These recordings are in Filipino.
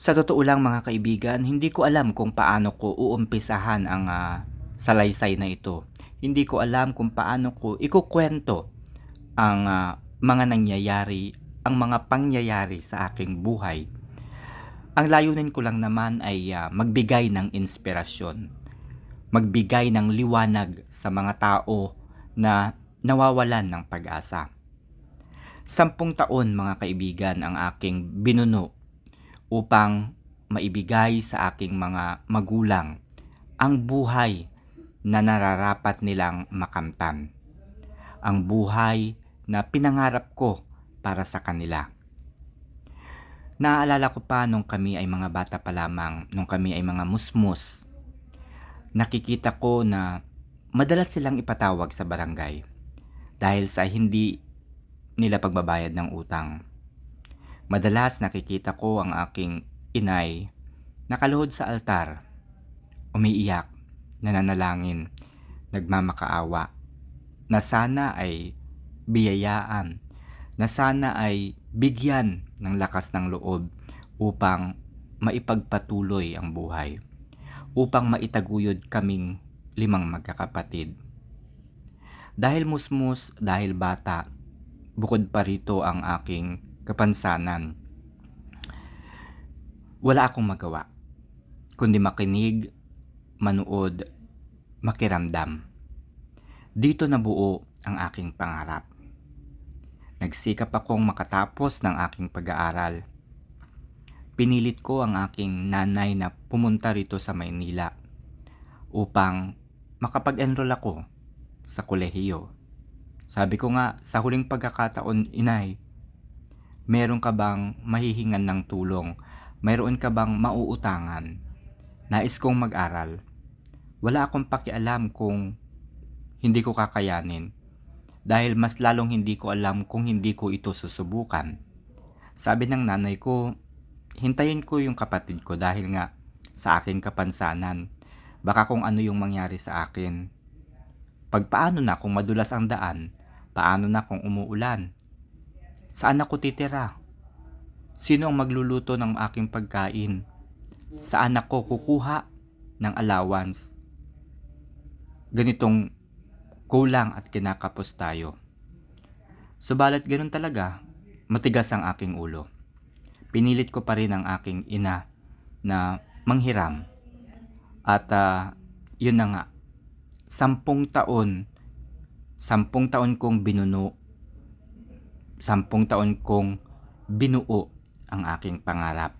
Sa totoo lang mga kaibigan, hindi ko alam kung paano ko uumpisahan ang ah, salaysay na ito. Hindi ko alam kung paano ko ikukwento ang ah, mga nangyayari, ang mga pangyayari sa aking buhay. Ang layunin ko lang naman ay ah, magbigay ng inspirasyon, magbigay ng liwanag sa mga tao na nawawalan ng pag-asa. Sampung taon mga kaibigan ang aking binuno upang maibigay sa aking mga magulang ang buhay na nararapat nilang makamtan. Ang buhay na pinangarap ko para sa kanila. Naaalala ko pa nung kami ay mga bata pa lamang, nung kami ay mga musmus. Nakikita ko na madalas silang ipatawag sa barangay dahil sa hindi nila pagbabayad ng utang. Madalas nakikita ko ang aking inay nakaluhod sa altar, umiiyak, nananalangin, nagmamakaawa, na sana ay biyayaan, na sana ay bigyan ng lakas ng loob upang maipagpatuloy ang buhay, upang maitaguyod kaming limang magkakapatid. Dahil musmus, dahil bata, bukod pa rito ang aking kapansanan. Wala akong magawa, kundi makinig, manood, makiramdam. Dito nabuo ang aking pangarap. Nagsikap akong makatapos ng aking pag-aaral. Pinilit ko ang aking nanay na pumunta rito sa Maynila upang makapag-enroll ako sa kolehiyo. Sabi ko nga, sa huling pagkakataon, inay, meron ka bang mahihingan ng tulong? Mayroon ka bang mauutangan? Nais kong mag-aral. Wala akong pakialam kung hindi ko kakayanin. Dahil mas lalong hindi ko alam kung hindi ko ito susubukan. Sabi ng nanay ko, hintayin ko yung kapatid ko dahil nga sa akin kapansanan. Baka kung ano yung mangyari sa akin. Pag paano na kung madulas ang daan? Paano na kung umuulan? Saan ako titira? Sino ang magluluto ng aking pagkain? Saan ako kukuha ng allowance? Ganitong kulang at kinakapos tayo. Subalit ganun talaga, matigas ang aking ulo. Pinilit ko pa rin ang aking ina na manghiram. At ah, yun na nga, sampung taon, sampung taon kong binuno, sampung taon kong binuo ang aking pangarap.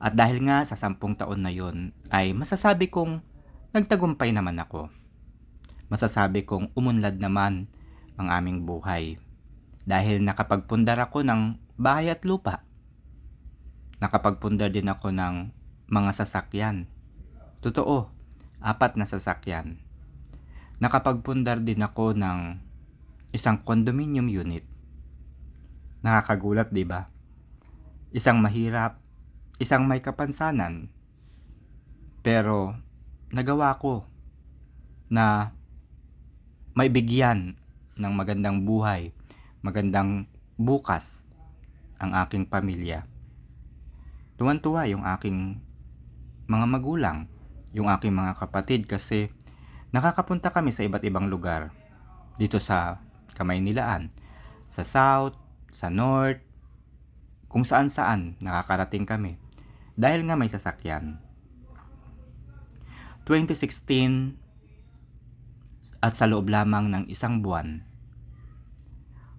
At dahil nga sa sampung taon na yon ay masasabi kong nagtagumpay naman ako. Masasabi kong umunlad naman ang aming buhay. Dahil nakapagpundar ako ng bahay at lupa. Nakapagpundar din ako ng mga sasakyan. Totoo, apat na sasakyan. Nakapagpundar din ako ng isang condominium unit. Nakakagulat, di ba? Isang mahirap, isang may kapansanan. Pero nagawa ko na may bigyan ng magandang buhay, magandang bukas ang aking pamilya. Tuwan-tuwa yung aking mga magulang, yung aking mga kapatid kasi nakakapunta kami sa iba't ibang lugar dito sa Kamaynilaan, sa South, sa North, kung saan saan nakakarating kami dahil nga may sasakyan. 2016 at sa loob lamang ng isang buwan,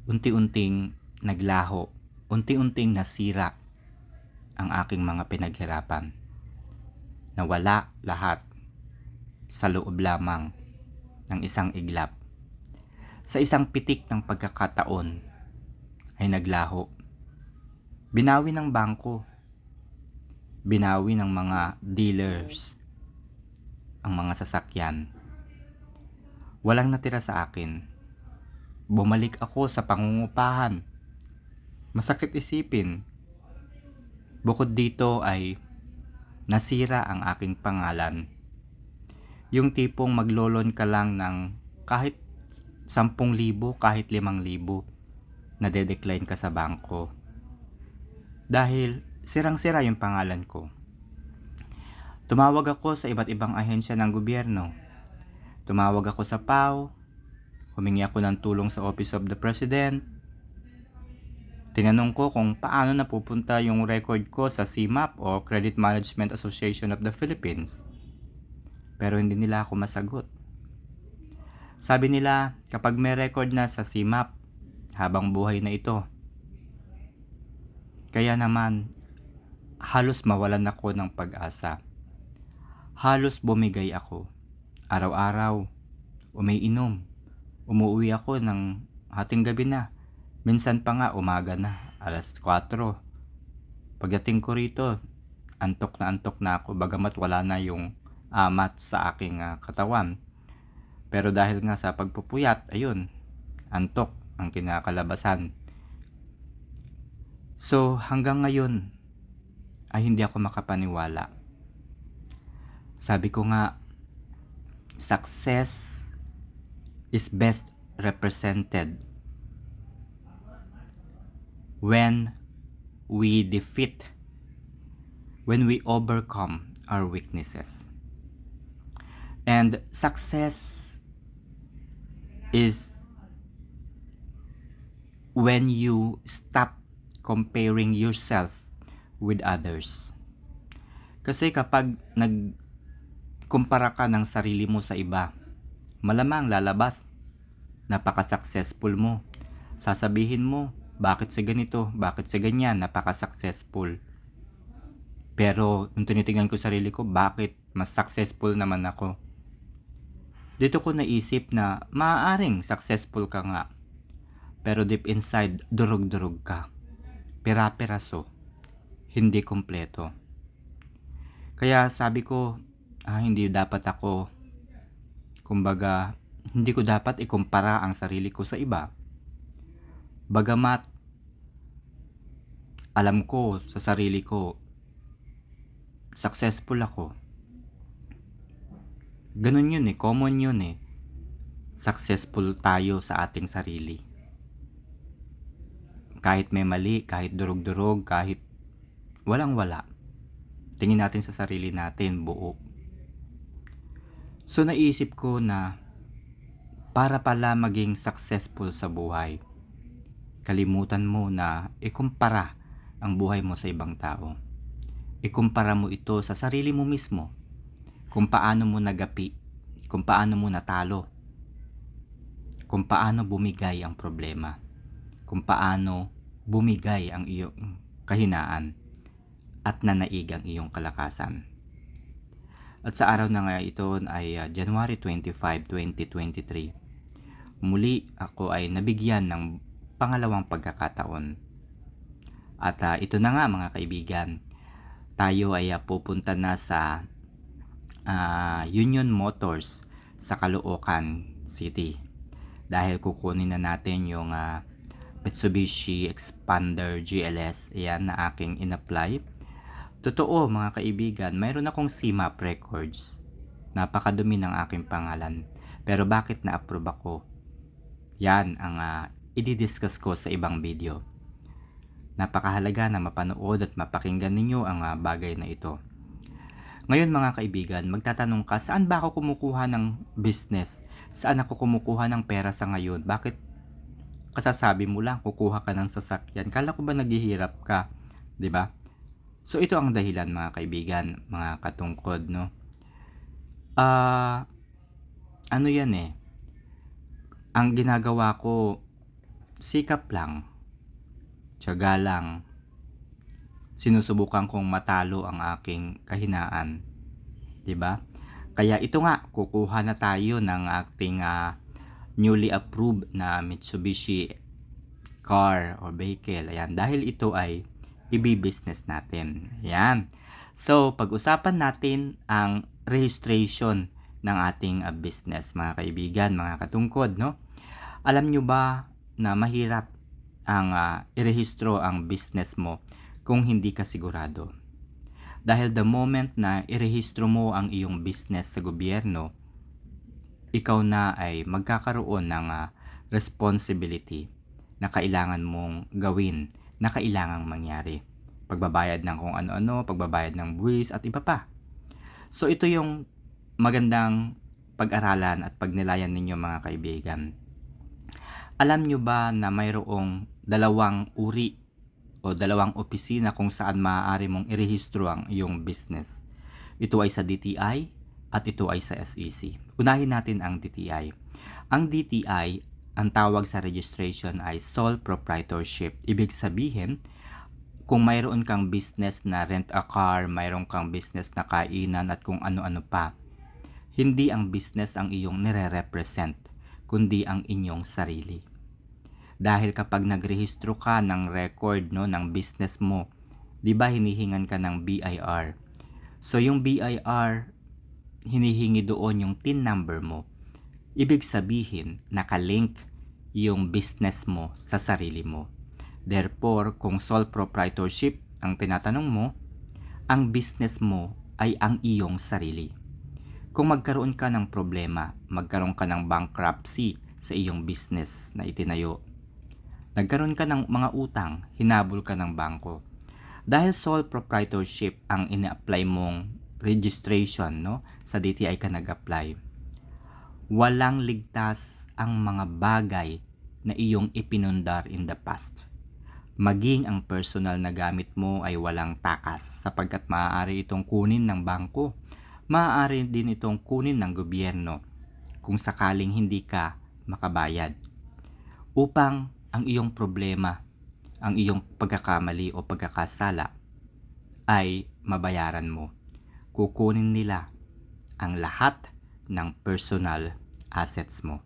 unti-unting naglaho, unti-unting nasira ang aking mga pinaghirapan. Nawala lahat sa loob lamang ng isang iglap. Sa isang pitik ng pagkakataon ay naglaho. Binawi ng bangko. Binawi ng mga dealers ang mga sasakyan. Walang natira sa akin. Bumalik ako sa pangungupahan. Masakit isipin. Bukod dito ay nasira ang aking pangalan. Yung tipong maglolon ka lang ng kahit 10,000, kahit 5,000 na de-decline ka sa bangko. Dahil sirang-sira yung pangalan ko. Tumawag ako sa iba't ibang ahensya ng gobyerno. Tumawag ako sa PAO, humingi ako ng tulong sa Office of the President. Tinanong ko kung paano napupunta yung record ko sa CMAP o Credit Management Association of the Philippines. Pero hindi nila ako masagot. Sabi nila, kapag may record na sa CMAP, habang buhay na ito. Kaya naman, halos mawalan ako ng pag-asa. Halos bumigay ako. Araw-araw, umiinom. Umuwi ako ng hating gabi na. Minsan pa nga umaga na, alas 4. Pagdating ko rito, antok na antok na ako bagamat wala na yung amat sa aking ah, katawan. Pero dahil nga sa pagpupuyat, ayun, antok ang kinakalabasan. So hanggang ngayon ay hindi ako makapaniwala. Sabi ko nga, success is best represented when we defeat, when we overcome our weaknesses. And success is when you stop comparing yourself with others. Kasi kapag nagkumpara ka ng sarili mo sa iba, malamang lalabas, napaka-successful mo. Sasabihin mo, bakit sa ganito, bakit sa ganyan, napaka-successful. Pero nung tinitingnan ko sarili ko, bakit mas successful naman ako? Dito ko naisip na maaaring successful ka nga. Pero deep inside, durog-durog ka. Pira-piraso. Hindi kompleto. Kaya sabi ko, ah, hindi dapat ako, kumbaga, hindi ko dapat ikumpara ang sarili ko sa iba. Bagamat, alam ko sa sarili ko, successful ako. Ganun yun eh, common yun eh. Successful tayo sa ating sarili. Kahit may mali, kahit durog-durog, kahit walang-wala. Tingin natin sa sarili natin, buo. So naisip ko na para pala maging successful sa buhay, kalimutan mo na ikumpara ang buhay mo sa ibang tao. Ikumpara mo ito sa sarili mo mismo. Kung paano mo nagapi, kung paano mo natalo, kung paano bumigay ang problema, kung paano bumigay ang iyong kahinaan at nanaig ang iyong kalakasan. At sa araw na nga ito ay uh, January 25, 2023. Muli ako ay nabigyan ng pangalawang pagkakataon. At uh, ito na nga mga kaibigan, tayo ay uh, pupunta na sa uh, Union Motors sa Caloocan City. Dahil kukunin na natin yung uh, Mitsubishi Expander GLS ayan na aking in-apply. Totoo mga kaibigan, mayroon akong CMAP records. Napakadumi ng aking pangalan. Pero bakit na-approve ako? Yan ang uh, i-discuss ko sa ibang video. Napakahalaga na mapanood at mapakinggan ninyo ang uh, bagay na ito. Ngayon mga kaibigan, magtatanong ka, saan ba ako kumukuha ng business? Saan ako kumukuha ng pera sa ngayon? Bakit kasasabi mo lang, kukuha ka ng sasakyan? Kala ko ba naghihirap ka? 'di ba? So ito ang dahilan mga kaibigan, mga katungkod, no? Ah, uh, ano 'yan eh? Ang ginagawa ko sikap lang. Tiyaga lang. Sinusubukan kong matalo ang aking kahinaan. 'Di ba? Kaya ito nga, kukuha na tayo ng ating uh, newly approved na Mitsubishi car or vehicle. Ayan, dahil ito ay i-business natin. Ayan. So, pag-usapan natin ang registration ng ating uh, business, mga kaibigan, mga katungkod, no? Alam nyo ba na mahirap ang uh, irehistro ang business mo kung hindi ka sigurado? Dahil the moment na irehistro mo ang iyong business sa gobyerno, ikaw na ay magkakaroon ng uh, responsibility na kailangan mong gawin, na kailangang mangyari. pagbabayad ng kung ano-ano, pagbabayad ng buwis at iba pa. So ito yung magandang pag-aralan at pagnilayan ninyo mga kaibigan. Alam nyo ba na mayroong dalawang uri o dalawang opisina kung saan maaari mong irehistro ang iyong business? Ito ay sa DTI at ito ay sa SEC. Unahin natin ang DTI. Ang DTI, ang tawag sa registration ay sole proprietorship. Ibig sabihin, kung mayroon kang business na rent a car, mayroon kang business na kainan at kung ano-ano pa, hindi ang business ang iyong nire-represent, kundi ang inyong sarili. Dahil kapag nagrehistro ka ng record no, ng business mo, di ba hinihingan ka ng BIR? So yung BIR, hinihingi doon yung TIN number mo. Ibig sabihin, nakalink yung business mo sa sarili mo. Therefore, kung sole proprietorship ang tinatanong mo, ang business mo ay ang iyong sarili. Kung magkaroon ka ng problema, magkaroon ka ng bankruptcy sa iyong business na itinayo, nagkaroon ka ng mga utang, hinabol ka ng bangko. Dahil sole proprietorship ang ina-apply mong registration no, sa DTI ka nag-apply, walang ligtas ang mga bagay na iyong ipinundar in the past. Maging ang personal na gamit mo ay walang takas sapagkat maaari itong kunin ng bangko. Maaari din itong kunin ng gobyerno kung sakaling hindi ka makabayad. Upang ang iyong problema, ang iyong pagkakamali o pagkakasala ay mabayaran mo. Kukunin nila ang lahat ng personal assets mo.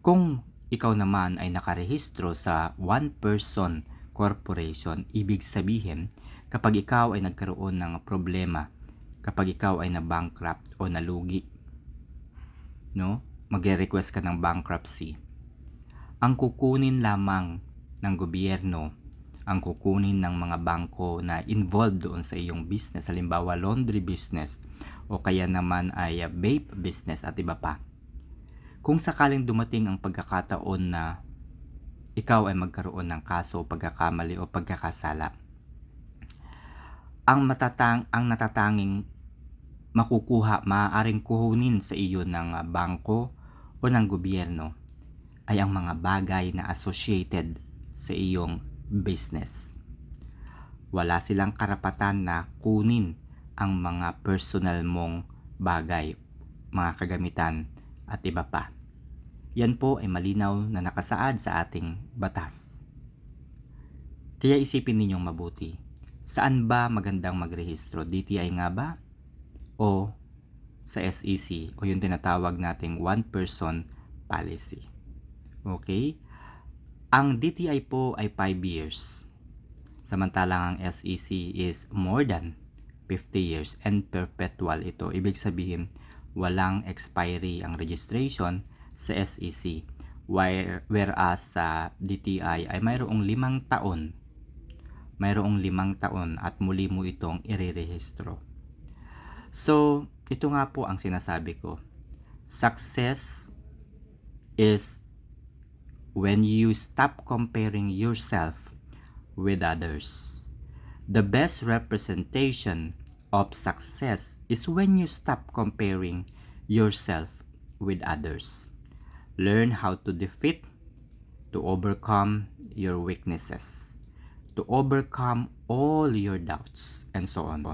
Kung ikaw naman ay nakarehistro sa one person corporation, ibig sabihin kapag ikaw ay nagkaroon ng problema, kapag ikaw ay na-bankrupt o nalugi, no? Magre-request ka ng bankruptcy. Ang kukunin lamang ng gobyerno, ang kukunin ng mga bangko na involved doon sa iyong business, halimbawa laundry business o kaya naman ay uh, vape business at iba pa. Kung sakaling dumating ang pagkakataon na ikaw ay magkaroon ng kaso pagkakamali o pagkakasala, ang matatang ang natatanging makukuha, maaaring kuhunin sa iyo ng uh, bangko o ng gobyerno ay ang mga bagay na associated sa iyong business. Wala silang karapatan na kunin ang mga personal mong bagay, mga kagamitan at iba pa. Yan po ay malinaw na nakasaad sa ating batas. Kaya isipin ninyong mabuti, saan ba magandang magrehistro? DTI nga ba? O sa SEC o yung tinatawag nating one person policy. Okay? Ang DTI po ay 5 years. Samantalang ang SEC is more than 50 years and perpetual ito. Ibig sabihin, walang expiry ang registration sa SEC. Where, whereas sa DTI ay mayroong limang taon. Mayroong limang taon at muli mo itong irerehistro. So, ito nga po ang sinasabi ko. Success is when you stop comparing yourself with others. The best representation of success is when you stop comparing yourself with others. Learn how to defeat, to overcome your weaknesses, to overcome all your doubts, and so on.